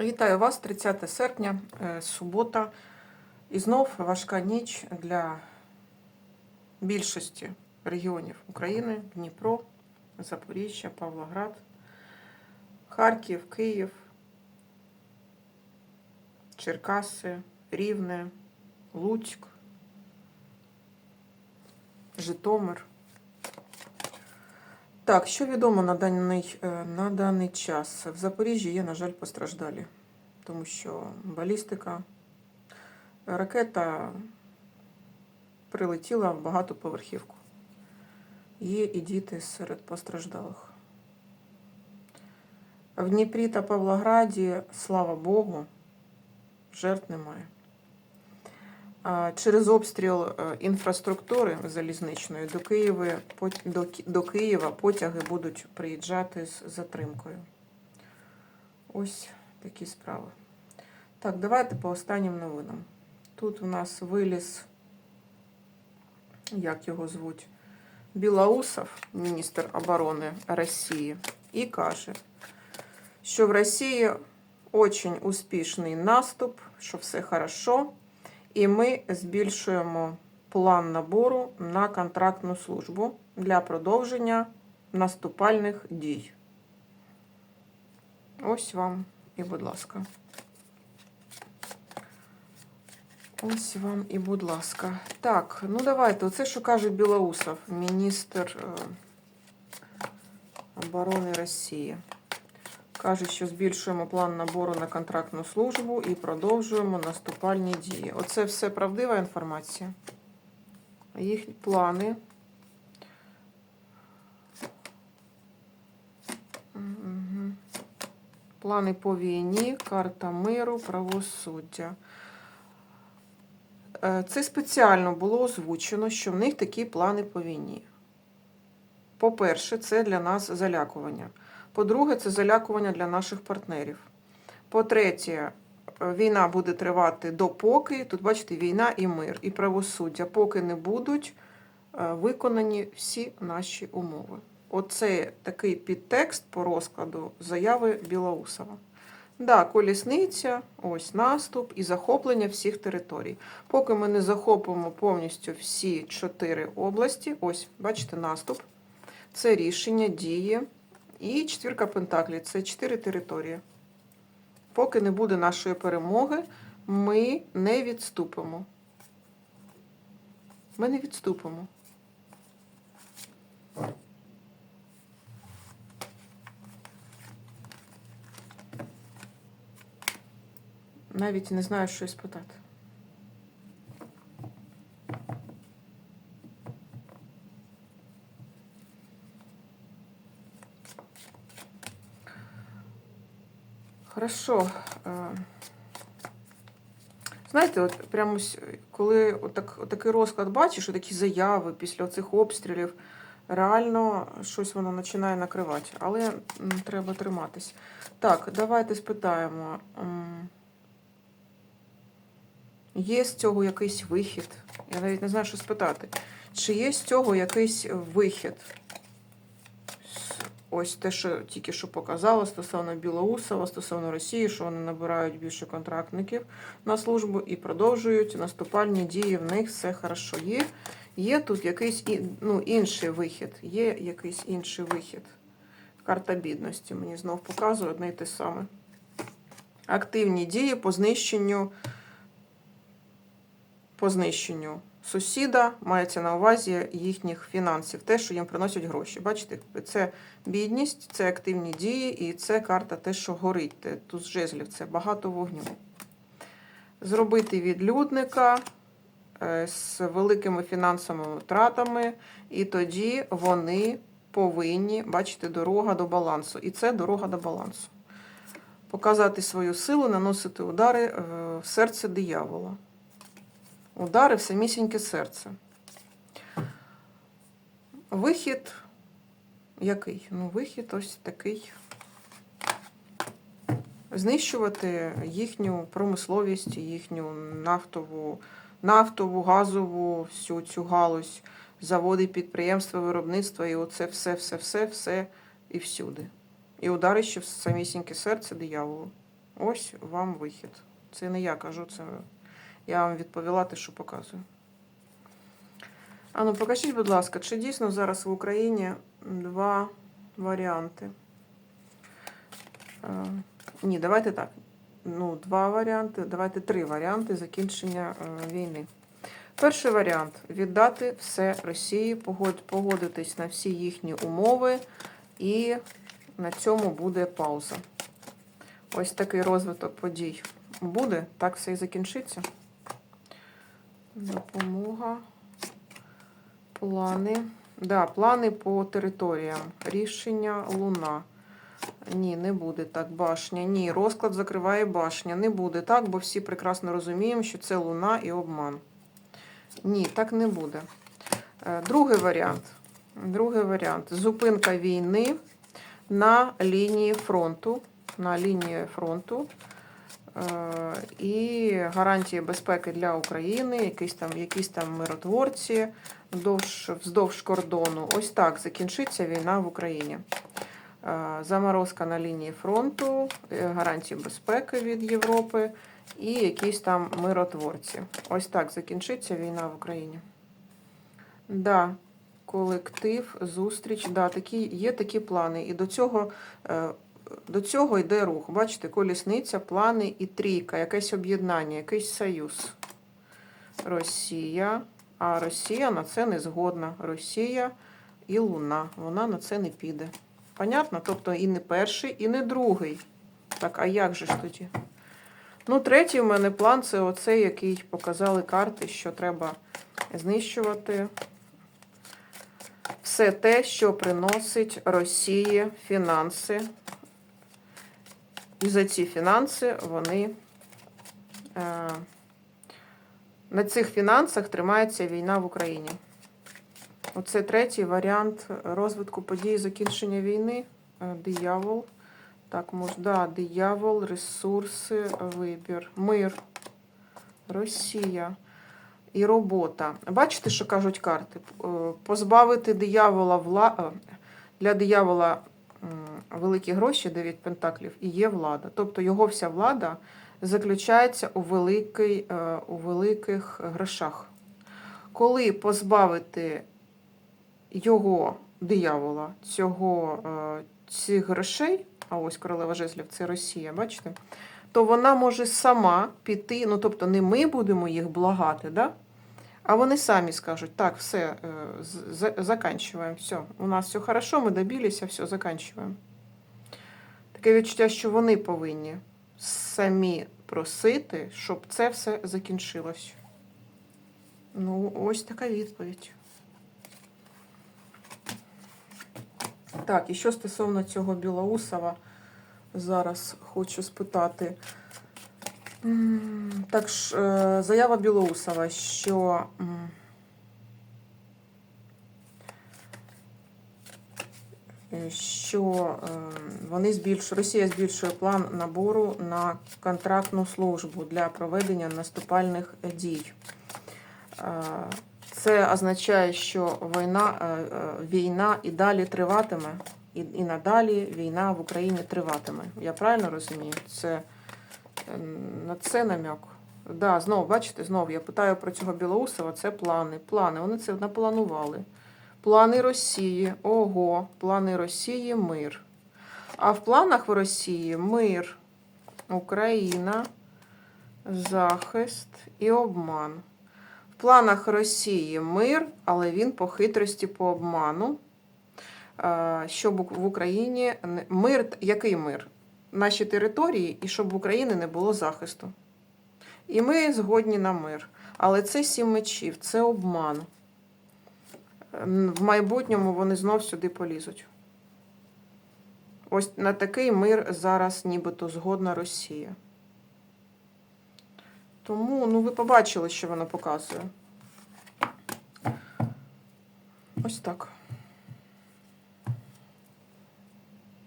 Вітаю вас, 30 серпня, е, субота. І знов важка ніч для більшості регіонів України: Дніпро, Запоріжжя, Павлоград, Харків, Київ, Черкаси, Рівне, Луцьк, Житомир. Так, що відомо на даний, е, на даний час? В Запоріжжі є, на жаль, постраждалі, тому що балістика, ракета прилетіла в багатоповерхівку. Є і діти серед постраждалих. В Дніпрі та Павлограді, слава Богу, жертв немає. Через обстріл е, інфраструктури залізничної до Києва, до, до Києва потяги будуть приїжджати з затримкою. Ось такі справи. Так, давайте по останнім новинам. Тут у нас виліз, як його звуть, Білоусов, міністр оборони Росії, і каже, що в Росії очень успішний наступ, що все хорошо. І ми збільшуємо план набору на контрактну службу для продовження наступальних дій. Ось вам і будь ласка. Ось вам і будь ласка. Так, ну давайте. Оце, що каже Білоусов, міністр е, оборони Росії. Каже, що збільшуємо план набору на контрактну службу і продовжуємо наступальні дії. Оце все правдива інформація. Їх плани. Плани по війні, карта миру, правосуддя. Е, Це спеціально було озвучено, що в них такі плани по війні. По-перше, це для нас залякування. По-друге, це залякування для наших партнерів. По-третє, е, війна буде тривати допоки, тут бачите, війна і мир, і правосуддя, поки не будуть е, виконані всі наші умови. Оце такий підтекст по розкладу заяви Білоусова. Да, колісниця, ось наступ і захоплення всіх територій. Поки ми не захопимо повністю всі чотири області, ось, бачите, наступ, це рішення, дії. І четвірка пентаклів це чотири території. Поки не буде нашої перемоги, ми не відступимо. Ми не відступимо. Навіть не знаю, що і спитати. Хорошо. Е, Знаєте, от прямо коли отак, отакий розклад бачиш, такі заяви після цих обстрілів, реально щось воно починає накривати. Але треба триматись. Так, давайте спитаємо. Є з цього якийсь вихід? Я навіть не знаю, що спитати. Чи є з цього якийсь вихід? Ось те, що тільки що показала стосовно Білоусова, стосовно Росії, що вони набирають більше контрактників на службу і продовжують наступальні дії. В них все хорошо. Є, є тут якийсь і- ну, інший вихід. Є якийсь інший вихід. Карта бідності мені знов показує одне й те саме. Активні дії по знищенню, по знищенню сусіда мається на увазі їхніх фінансів, те, що їм приносять гроші. Бачите, це бідність, це активні дії, і це карта те, що горить. Тут жезлів це багато вогню. Зробити відлюдника е, з великими фінансовими втратами, і тоді вони повинні бачите, дорога до балансу. І це дорога до балансу. Показати свою силу, наносити удари е, в серце диявола. Удари в самісіньке серце. Вихід який? Ну, вихід ось такий. Знищувати їхню промисловість, їхню нафтову, нафтову, газову, всю цю галузь, заводи, підприємства, виробництва, і оце все, все, все, все і всюди. І ударище в самісіньке серце дияволу. Ось вам вихід. Це не я кажу, це я вам відповіла те, що показую. Ану, покажіть, будь ласка, чи дійсно зараз в Україні два варіанти? Е, ні, давайте так. Ну, два варіанти, давайте три варіанти закінчення е, війни. Перший варіант віддати все Росії, погодитись на всі їхні умови, і на цьому буде пауза. Ось такий розвиток подій буде, так все і закінчиться. Допомога. Плани. Да, плани по територіям. Рішення Луна. Ні, не буде так. Башня. Ні, розклад закриває башня. Не буде так, бо всі прекрасно розуміємо, що це Луна і обман. Ні, так не буде. Е, Другий варіант. Другий варіант. Зупинка війни на лінії фронту. На лінії фронту. Е, І гарантії безпеки для України, якісь там, якісь там миротворці вздовж, вздовж кордону. Ось так закінчиться війна в Україні. Е, Заморозка на лінії фронту, е, гарантії безпеки від Європи і якісь там миротворці. Ось так закінчиться війна в Україні. Да, колектив, зустріч, да, такі, є такі плани. І до цього, до цього йде рух. Бачите, колісниця, плани і трійка, якесь об'єднання, якийсь союз. Росія. А Росія на це не згодна. Росія і Луна. Вона на це не піде. Понятно? Тобто і не перший, і не другий. Так, а як же ж тоді? Ну, третій в мене план це оцей, який показали карти, що треба знищувати все те, що приносить Росії фінанси. І за ці фінанси вони. Е, на цих фінансах тримається війна в Україні. Оце третій варіант розвитку подій закінчення війни. Е, Диявол. Так, мож, да, диявол, ресурси, вибір, мир, Росія і робота. Бачите, що кажуть карти? Е, Позбавити диявола вла... для диявола великі гроші, 9 пентаклів, і є влада. Тобто його вся влада заключається у, великий, е, у великих грошах. Коли позбавити його диявола, цього, е, цих грошей, а ось королева жезлів це Росія, бачите? То вона може сама піти, ну тобто не ми будемо їх благати, да? А вони самі скажуть, так, все, е, заканчиваємо, все, у нас все хорошо, ми добилися, все, заканчиваємо. Таке відчуття, що вони повинні самі просити, щоб це все закінчилось. Ну, ось така відповідь. Так, і що стосовно цього Білоусова, зараз хочу спитати. Так ж, е, заява Білоусова, що що е, вони збільшують, Росія збільшує план набору на контрактну службу для проведення наступальних дій. Е, Це означає, що війна, війна і далі триватиме, і, і надалі війна в Україні триватиме. Я правильно розумію? Це на це намек. Да, знову, бачите, знову я питаю про цього Білоусова, це плани. Плани, вони це напланували. Плани Росії, ого, плани Росії мир. А в планах в Росії мир, Україна, захист і обман. В планах Росії мир, але він по хитрості, по обману. Щоб в Україні мир, який мир? Наші території, і щоб в Україні не було захисту. І ми згодні на мир. Але це сім мечів, це обман. В майбутньому вони знов сюди полізуть. Ось на такий мир зараз нібито згодна Росія. Тому, ну, ви побачили, що воно показує. Ось так.